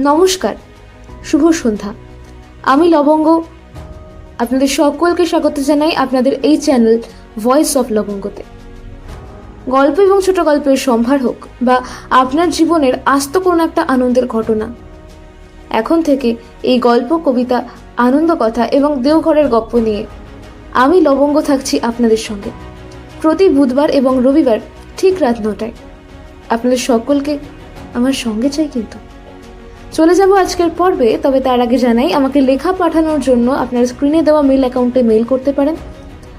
নমস্কার, শুভ সন্ধ্যা। আমি লবঙ্গ। আপনাদের সকলকে স্বাগত জানাই আপনাদের এই চ্যানেল ভয়েস অফ লবঙ্গতে। গল্প এবং ছোট গল্পের সম্ভার হোক বা আপনার জীবনের আস্ত কোনো একটা আনন্দের ঘটনা। এখন থেকে এই গল্প, কবিতা, আনন্দ কথা এবং দেওঘরের গপ্প নিয়ে আমি লবঙ্গ থাকছি আপনাদের সঙ্গে। প্রতি বুধবার এবং রবিবার ঠিক রাত নটায়। আপনাদের সকলকে আমার সঙ্গে চাই কিন্তু। চলে যাব আজকের পর্বে, তবে তার আগে জানাই, আমাকে লেখা পাঠানোর জন্য আপনার স্ক্রিনে দেওয়া মেল অ্যাকাউন্টে মেল করতে পারেন।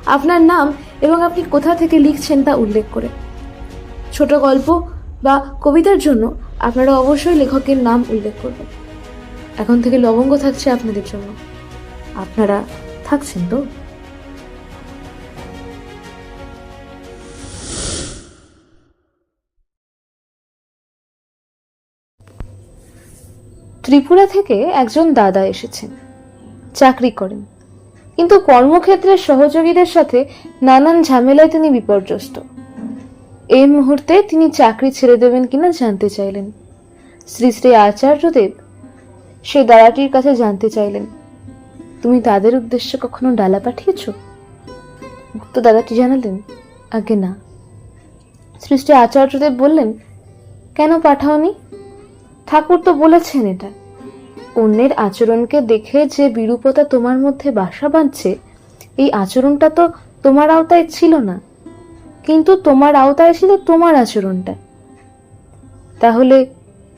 আপনার নাম এবং আপনি কোথা থেকে লিখছেন তা উল্লেখ করে। ছোট গল্প বা কবিতার জন্য আপনারা অবশ্যই লেখকের নাম উল্লেখ করবেন। এখন থেকে লবঙ্গ থাকছে আপনাদের জন্য। আপনারা থাকছেন তো? ত্রিপুরা থেকে একজন দাদা এসেছেন। চাকরি করেন। কিন্তু কর্মক্ষেত্রের সহযোগীদের সাথে নানান ঝামেলায় তিনি বিপর্যস্ত। এই মুহূর্তে তিনি চাকরি ছেড়ে দেবেন কিনা জানতে চাইলেন। শ্রী শ্রী আচার্যদেব সেই দাদাটির কাছে জানতে চাইলেন, তুমি তাদের উদ্দেশ্যে কখনো ডালা পাঠিয়েছ? উক্ত দাদাটি জানালেন, আগে না। শ্রী শ্রী আচার্যদেব বললেন, কেন পাঠাওনি? ঠাকুর তো বলেছেন এটা। অন্যের আচরণকে দেখে যে বিরূপতা তোমার মধ্যে বাসা বাঁধছে, এই আচরণটা তো তোমার আওতায় ছিল না। কিন্তু তোমার আওতায় ছিল তোমার আচরণটা। তাহলে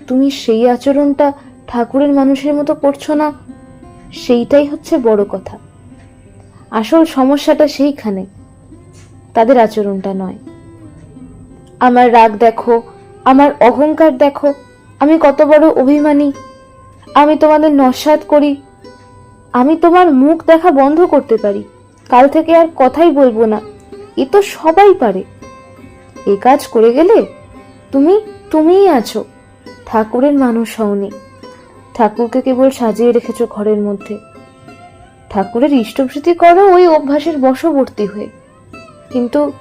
তুমি সেই আচরণটা ঠাকুরের মানুষের মতো করছ না? সেইটাই হচ্ছে বড় কথা। আসল সমস্যাটা সেইখানে। তাদের আচরণটা নয়। আমার রাগ দেখো, আমার অহংকার দেখো আমি কত বড় অভিমানী। আমি তোমাদের নস্বাত করি। আমি তোমার মুখ দেখা বন্ধ করতে পারি। কাল থেকে আর কথাই বলব না। এ তো সবাই পারে। এ কাজ করে গেলে তুমি, তুমিই আছো। ঠাকুরের মানুষ হওনি ঠাকুরকে কেবল সাজিয়ে রেখেছো ঘরের মধ্যে। ঠাকুরের ইষ্টভৃতি করো ওই অভ্যাসের বশবর্তী হয়ে। কিন্তু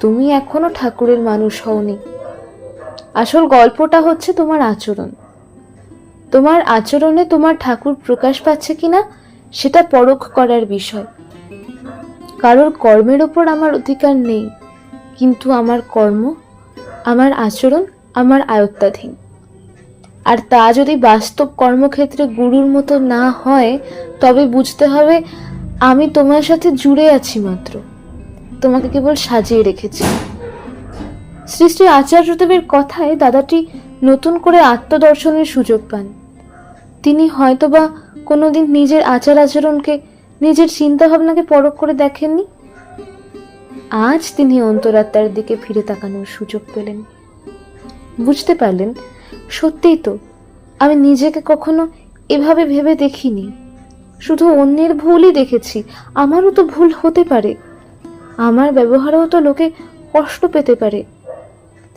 তুমি এখনও ঠাকুরের মানুষ হওনি আসল গল্পটা হচ্ছে তোমার আচরণ। তোমার আচরণে তোমার ঠাকুর প্রকাশ পাচ্ছে কিনা, সেটা পরখ করার বিষয়। কারোর কর্মের ওপর আমার অধিকার নেই, কিন্তু আমার কর্ম, আমার আচরণ, আমার আয়ত্তাধীন। আর তা যদি বাস্তব কর্মক্ষেত্রে গুরুর মতো না হয়, তবে বুঝতে হবে আমি তোমার সাথে জুড়ে আছি মাত্র। তোমাকে কেবল সাজিয়ে রেখেছি। শ্রী শ্রী আচার্যদেবের কথায় দাদাটি নতুন করে আত্মদর্শনের সুযোগ পান। তিনি হয়তোবা কোনোদিন নিজের আচার আচরণকে, নিজের চিন্তাভাবনাকে পরখ করে দেখেননি। আজ তিনি অন্তরাত্মার দিকে ফিরে তাকানোর সুযোগ পেলেন। বুঝতে পারলেন, সত্যিই তো, আমি নিজেকে কখনো এভাবে ভেবে দেখিনি। শুধু অন্যের ভুলই দেখেছি, আমারও তো ভুল হতে পারে। আমার ব্যবহারেও তো লোকে কষ্ট পেতে পারে।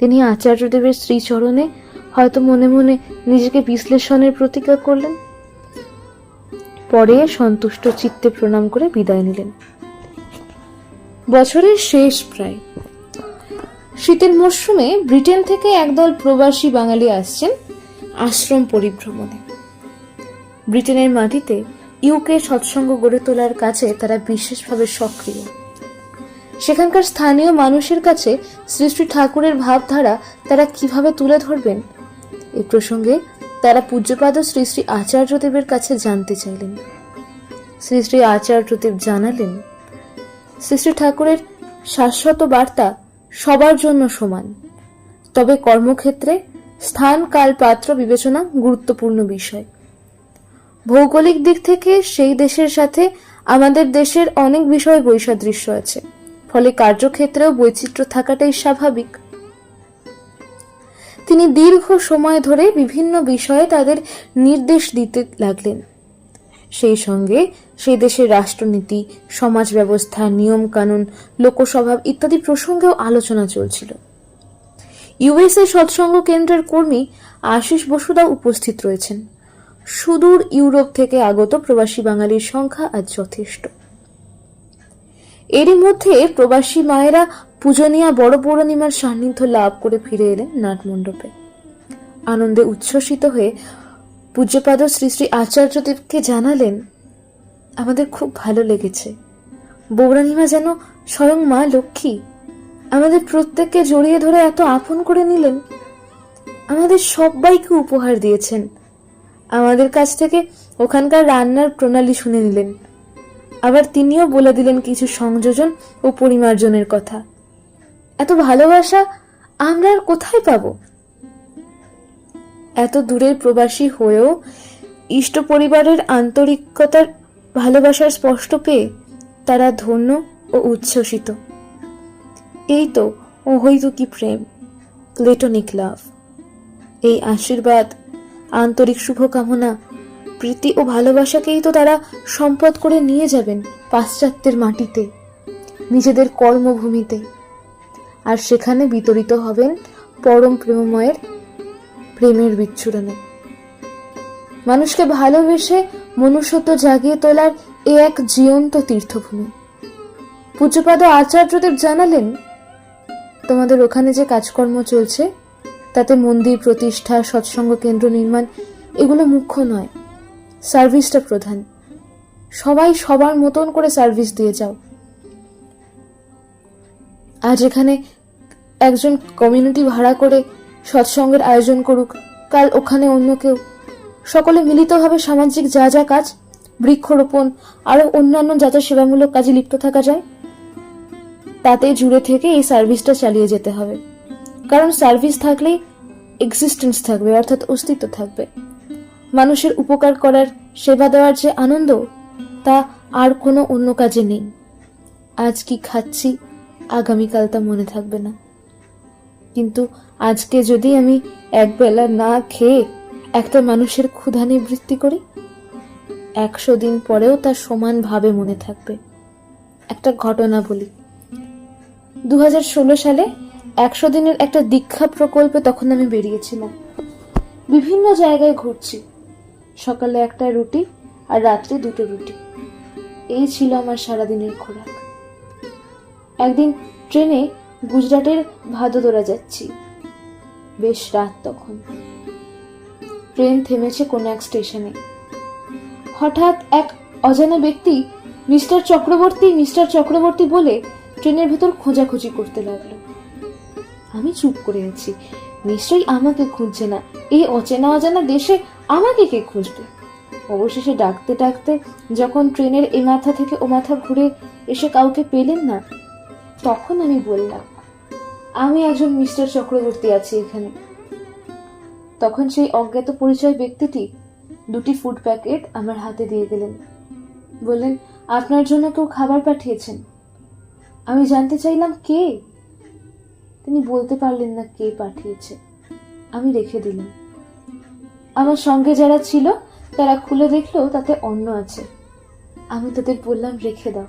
তিনি আচার্যদেবের শ্রীচরণে হয়তো মনে মনে নিজেকে বিশ্লেষণের প্রতিজ্ঞা করলেন। পরে সন্তুষ্ট চিত্তে প্রণাম করে বিদায় নিলেন। বছরের শেষ প্রায়। শীতের মরশুমে ব্রিটেন থেকে একদল প্রবাসী বাঙালি আসছেন আশ্রম পরিভ্রমণে। ব্রিটেনের মাটিতে ইউকে সৎসঙ্গ গড়ে তোলার কাছে তারা বিশেষভাবে সক্রিয়। সেখানকার স্থানীয় মানুষের কাছে শ্রী শ্রী ঠাকুরের ভাবধারা তারা কীভাবে তুলে ধরবেন? এ প্রসঙ্গে তারা পূজ্যপাদ শ্রী শ্রী আচার্যদেবের কাছে জানতে চাইলেন। শ্রী শ্রী আচার্যদেব জানালেন, শ্রী শ্রী ঠাকুরের শাশ্বত বার্তা সবার জন্য সমান। তবে কর্মক্ষেত্রে স্থান কাল পাত্র বিবেচনা গুরুত্বপূর্ণ বিষয়। ভৌগোলিক দিক থেকে সেই দেশের সাথে আমাদের দেশের অনেক বিষয়ে বৈসাদৃশ্য আছে। ফলে কার্যক্ষেত্রেও বৈচিত্র্য থাকাটাই স্বাভাবিক। তিনি দীর্ঘ সময় ধরে বিভিন্ন বিষয়ে তাদের নির্দেশ দিতে লাগলেন। সেই সঙ্গে সেই দেশের রাষ্ট্রনীতি, সমাজ ব্যবস্থা নিয়ম কানুন লোকস্বভাব ইত্যাদি প্রসঙ্গেও আলোচনা চলছিল। ইউএসএ সৎসঙ্গ কেন্দ্রের কর্মী আশিস বসুদা উপস্থিত রয়েছেন। সুদূর ইউরোপ থেকে আগত প্রবাসী বাঙালির সংখ্যা আজ যথেষ্ট। এরই মধ্যে প্রবাসী মায়েরা পূজনীয়া বড় পৌর্ণিমার সান্নিধ্য লাভ করে ফিরে এলেন নাটমণ্ডপে। আনন্দে উচ্ছ্বসিত হয়ে পূজ্যপাদ শ্রী শ্রী আচার্যদেবকে জানালেন, আমাদের খুব ভালো লেগেছে। বৌরানীমা যেন স্বয়ং মা লক্ষ্মী। আমাদের প্রত্যেককে জড়িয়ে ধরে এত আপন করে নিলেন। আমাদের সবাইকে উপহার দিয়েছেন। আমাদের কাছ থেকে ওখানকার রান্নার প্রণালী শুনে নিলেন। আবার তিনিও বলে দিলেন কিছু সংযোজন ও পরিমার্জনের কথা। এত ভালোবাসা আমরা আর কোথায় পাবো? এত দূরের প্রবাসী হয়েও ইষ্ট পরিবারের আন্তরিকতার ভালোবাসার স্পষ্ট পেয়ে তারা ধন্য ও উচ্ছ্বসিত। এই তো অহৈতুকী প্রেম প্লেটনিক লাভ এই আশীর্বাদ, আন্তরিক শুভকামনা প্রীতি ও ভালোবাসাকেই তো তারা সম্পদ করে নিয়ে যাবেন পাশ্চাত্যের মাটিতে, নিজেদের কর্মভূমিতে। আর সেখানে বিতরিত হবেন পরম প্রেমময়ের প্রেমের বিচ্ছুরণে। মানুষকে ভালোবেসে মনুষ্যত্ব জাগিয়ে তোলার এ এক জীবন্ত তীর্থভূমি। পূজ্যপাদ আচার্যদেব জানালেন, তোমাদের ওখানে যে কাজকর্ম চলছে, তাতে মন্দির প্রতিষ্ঠা, সৎসঙ্গ কেন্দ্র নির্মাণ, এগুলো মুখ্য নয়। সার্ভিসটা প্রধান। সবাই সবার মতন করে সার্ভিস দিয়ে যাও। আজ এখানে একজন কমিউনিটি ভাড়া করে সৎসঙ্গের আয়োজন করুক, কাল ওখানে অন্য কেউ। সকলে মিলিতভাবে সামাজিক যা যা কাজ, বৃক্ষরোপণ, আরও অন্যান্য যা যা সেবামূলক কাজে লিপ্ত থাকা যায়, তাতে জুড়ে থেকে এই সার্ভিসটা চালিয়ে যেতে হবে। কারণ সার্ভিস থাকলেই এক্সিস্টেন্স থাকবে, অর্থাৎ অস্তিত্ব থাকবে। মানুষের উপকার করার সেবা দেওয়ার যে আনন্দ, তা আর কোনো অন্য কাজে নেই। আজ কি খাচ্ছি, আগামীকাল তা মনে থাকবে না। কিন্তু আজকে যদি আমি একবেলা না খেয়ে একটা মানুষের ক্ষুধা নিবৃত্তি করি, একশো দিন পরেও তা সমানভাবে মনে থাকবে। একটা ঘটনা বলি। দু হাজার ষোলো সালে একশো দিনের একটা দীক্ষা প্রকল্পে তখন আমি বেরিয়েছিলাম। বিভিন্ন জায়গায় ঘুরছি। সকালে একটা রুটি আর রাত্রে দুটো রুটি। এই ছিল আমার সারাদিনের খোরাক। একদিন ট্রেনে গুজরাটের ভাদোদরা যাচ্ছি। বেশ রাত তখন। ট্রেন থেমেছে কোনো এক স্টেশনে। হঠাৎ এক অজানা ব্যক্তি মিস্টার চক্রবর্তী মিস্টার চক্রবর্তী বলে ট্রেনের ভেতর খোঁজাখুঁজি করতে লাগল। আমি চুপ করে আছি। নিশ্চয়ই আমাকে খুঁজছে না। এই অচেনা অজানা দেশে আমাকে কে খুঁজবে? অবশেষে ডাকতে ডাকতে যখন ট্রেনের এ মাথা থেকে ও মাথা ঘুরে এসে কাউকে পেলেন না, তখন আমি বললাম, আমি একজন মিস্টার চক্রবর্তী আছি এখানে। তখন সেই অজ্ঞাত পরিচয় ব্যক্তিটি দুটি ফুড প্যাকেট আমার হাতে দিয়ে গেলেন বললেন, আপনার জন্য কেউ খাবার পাঠিয়েছেন। আমি জানতে চাইলাম কে? তিনি বলতে পারলেন না কে পাঠিয়েছে। আমি রেখে দিলাম। আমার সঙ্গে যারা ছিল, তারা খুলে দেখল তাতে অন্ন আছে। আমি তাদের বললাম, রেখে দাও।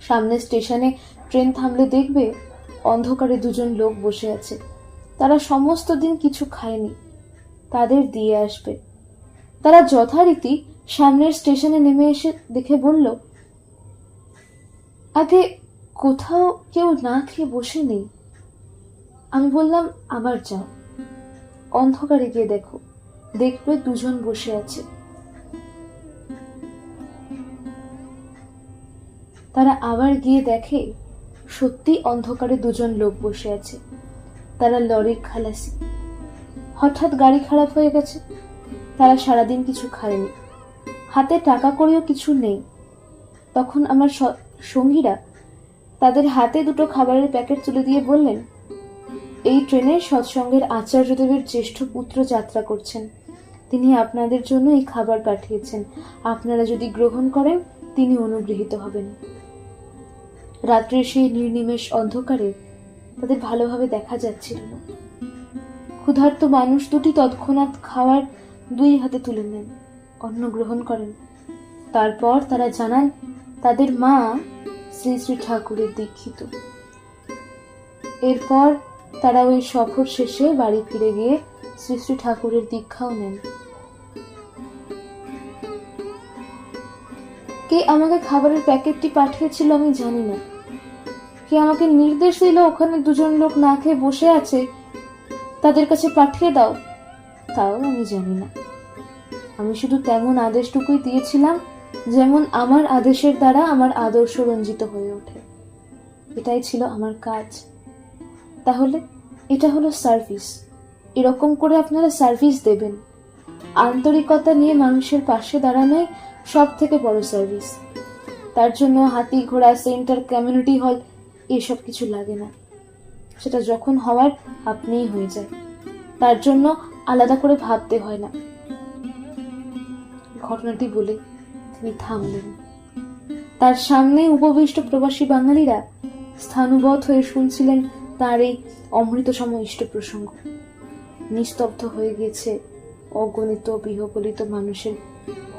সামনে স্টেশনে ট্রেন থামলে দেখবে অন্ধকারে দুজন লোক বসে আছে। তারা সমস্ত দিন কিছু খায়নি। তাদের দিয়ে আসবে। তারা যথারীতি সামনের স্টেশনে নেমে এসে দেখে বলল, আগে কোথাও কেউ না খেয়ে বসে নেই। আমি বললাম, আবার যাও। অন্ধকারে গিয়ে দেখো। দেখবে দুজন বসে আছে। তারা আবার গিয়ে দেখে, সত্যি অন্ধকারে দুজন লোক বসে আছে। তারা লরির খালাসি। হঠাৎ গাড়ি খারাপ হয়ে গেছে। তারা সারাদিন কিছু খায়নি। হাতে টাকা করেও কিছু নেই। তখন আমার সঙ্গীরা তাদের হাতে দুটো খাবারের প্যাকেট তুলে দিয়ে বললেন এই ট্রেনে সৎসঙ্গের আচার্যদেবের জ্যেষ্ঠ পুত্র যাত্রা করছেন। তিনি আপনাদের জন্য এই খাবার পাঠিয়েছেন। আপনারা যদি গ্রহণ করেন, তিনি অনুগৃহীত হবেন। রাত্রের সেই নির্নিমেষ অন্ধকারে তাদের ভালোভাবে দেখা যাচ্ছিল না। ক্ষুধার্ত মানুষ দুটি তৎক্ষণাৎ খাওয়ার দুই হাতে তুলে নেন, অন্ন গ্রহণ করেন। তারপর তারা জানান, তাদের মা শ্রী শ্রী ঠাকুরের দীক্ষিত। এরপর তারা ওই সফর শেষে বাড়ি ফিরে গিয়ে শ্রী শ্রী ঠাকুরের দীক্ষাও নেন। কে আমাকে খাবারের প্যাকেটটি পাঠিয়েছিল আমি জানি না। কে আমাকে নির্দেশ দিল ওখানে দুজন লোক না খেয়ে বসে আছে, তাদের কাছে পাঠিয়ে দাও? তাও আমি জানি না। আমি শুধু তেমন আদেশটুকুই দিয়েছিলাম, যেমন আমার আদেশের দ্বারা আমার আদর্শ রঞ্জিত হয়ে ওঠে। এটাই ছিল আমার কাজ। তাহলে এটা হলো সার্ভিস এরকম করে আপনারা সার্ভিস দেবেন। আন্তরিকতা নিয়ে মানুষের পাশে দাঁড়ানোই সব থেকে বড় সার্ভিস তার জন্য হাতি ঘোড়া সেন্টার কমিউনিটি হল এসব কিছু লাগে না। সেটা যখন হওয়ার আপনিই হয়ে যায় তার জন্য আলাদা করে ভাবতে হয় না। ঘটনাটি বলে তিনি থামলেন। তার সামনে উপবিষ্ট প্রবাসী বাঙালিরা স্থানুবধ হয়ে শুনছিলেন তার এই অমৃতসম ইষ্ট প্রসঙ্গ। নিস্তব্ধ হয়ে গেছে অগণিত বিহবলিত মানুষের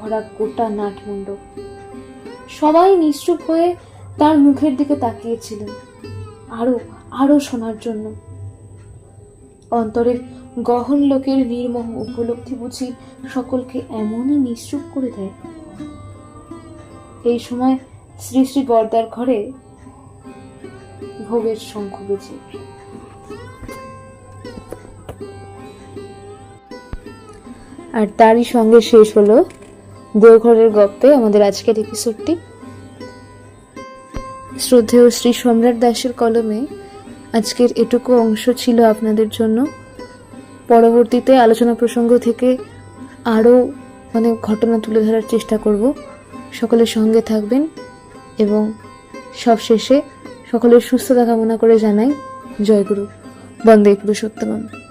ভরা গোটা নাটমণ্ডপ। সবাই নিশ্চুপ হয়ে তার মুখের দিকে তাকিয়েছিলেন। আরও আরও শোনার জন্য। অন্তরের গহন লোকের নির্মোহ উপলব্ধি বুঝি সকলকে এমনই নিশ্চুপ করে দেয়। এই সময় শ্রী শ্রী বর্দার ঘরে ভোগের শঙ্খ বেজে আর তারই সঙ্গে শেষ হলো দেওঘরের গপ্পে আমাদের আজকের এপিসোডটি শ্রদ্ধেয় শ্রী সম্রাট দাসের কলমে আজকের এটুকু অংশ ছিল আপনাদের জন্য। পরবর্তীতে আলোচনা প্রসঙ্গ থেকে আরও অনেক ঘটনা তুলে ধরার চেষ্টা করব। সকলের সঙ্গে থাকবেন এবং সবশেষে সকলের সুস্থতা কামনা করে জানাই জয়গুরু। বন্দে পুরুষোত্তমম।